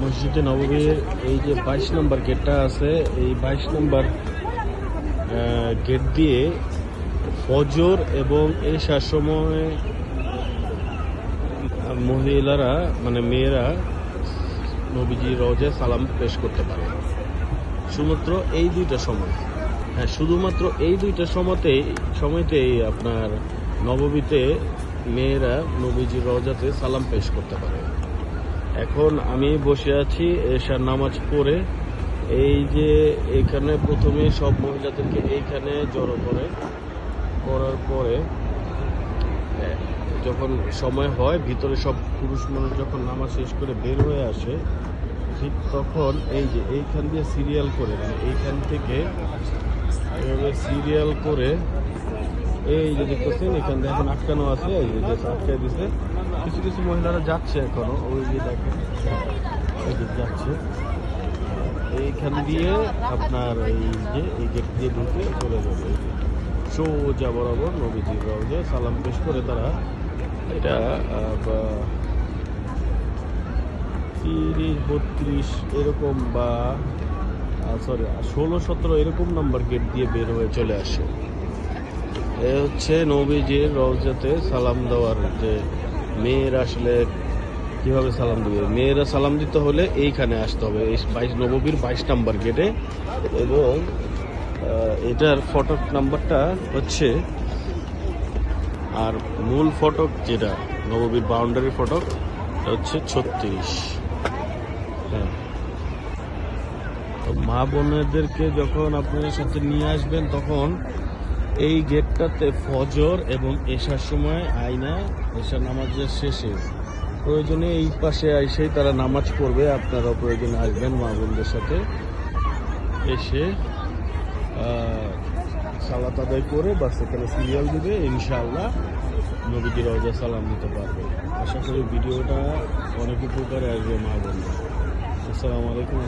মসজিদে নববীর এই যে বাইশ নম্বর গেটটা আছে, এই বাইশ নম্বর গেট দিয়ে ফজর এবং এশার সময় মহিলারা মানে মেয়েরা নবীজি রোজে সালাম পেশ করতে পারে। শুধুমাত্র এই দুইটা সময়। হ্যাঁ শুধুমাত্র এই দুইটা সময়তেই সময়তেই আপনার নববীতে মেয়েরা নবীজি রজাতে সালাম পেশ করতে পারে। এখন আমি বসে আছি এশার নামাজ পড়ে। এই যে এখানে প্রথমে সব মহিলাদেরকে এইখানে জড়ো করে, করার পরে যখন সময় হয়, ভিতরে সব পুরুষ মানুষ যখন নামাজ শেষ করে বের হয়ে আসে, ঠিক তখন এই যে এইখান দিয়ে সিরিয়াল করে মানে এইখান থেকে সিরিয়াল করে এই যে দেখতেছেন, এখান থেকে এখন আটকানো আছে, এই যে আটকায় দিছে। কিছু কিছু মহিলারা যাচ্ছে এখনও, ওই যে দেখেন যাচ্ছে। এইখান দিয়ে আপনার এই যে, এই গেট দিয়ে ঢুকে চলে যাবে। সোজা বরাবর নবীজির রওজে, সালাম পেশ করে তারা এটা তিরিশ, বত্রিশ এরকম বা সরি ষোলো, সতেরো এরকম নাম্বার গেট দিয়ে বের হয়ে চলে আসে। এ হচ্ছে নবীজির রওজাতে সালাম দেওয়ার যে মেয়েরা আসলে কীভাবে সালাম দিবে? মেয়েরা সালাম দিতে হলে এইখানে আসতে হবে। এই বাইশ, নববীর বাইশ নাম্বার গেটে এবং এটার ফটক নাম্বারটা হচ্ছে, আর মূল ফটক যেটা, নববীর বাউন্ডারি ফটক হচ্ছে ছত্রিশ। হ্যাঁ। মা বোনেদেরকে যখন আপনাদের সাথে নিয়ে আসবেন, তখন এই গেটটাতে ফজর এবং এসার সময় আয়না এসার নামাজের শেষে। প্রয়োজনে এই পাশে এসেই তারা নামাজ পড়বে আপনারা প্রয়োজনে আসবেন মা বোনদের সাথে। এসে সালাত আদায় করে বা সেখানে সিরিয়াল দিবে, ইনশাআল্লাহ নবীজি রওজা সালাম দিতে পারবে। আশা করি ভিডিওটা অনেক উপকারে আসবে মা বোনরা আসসালামু আলাইকুম।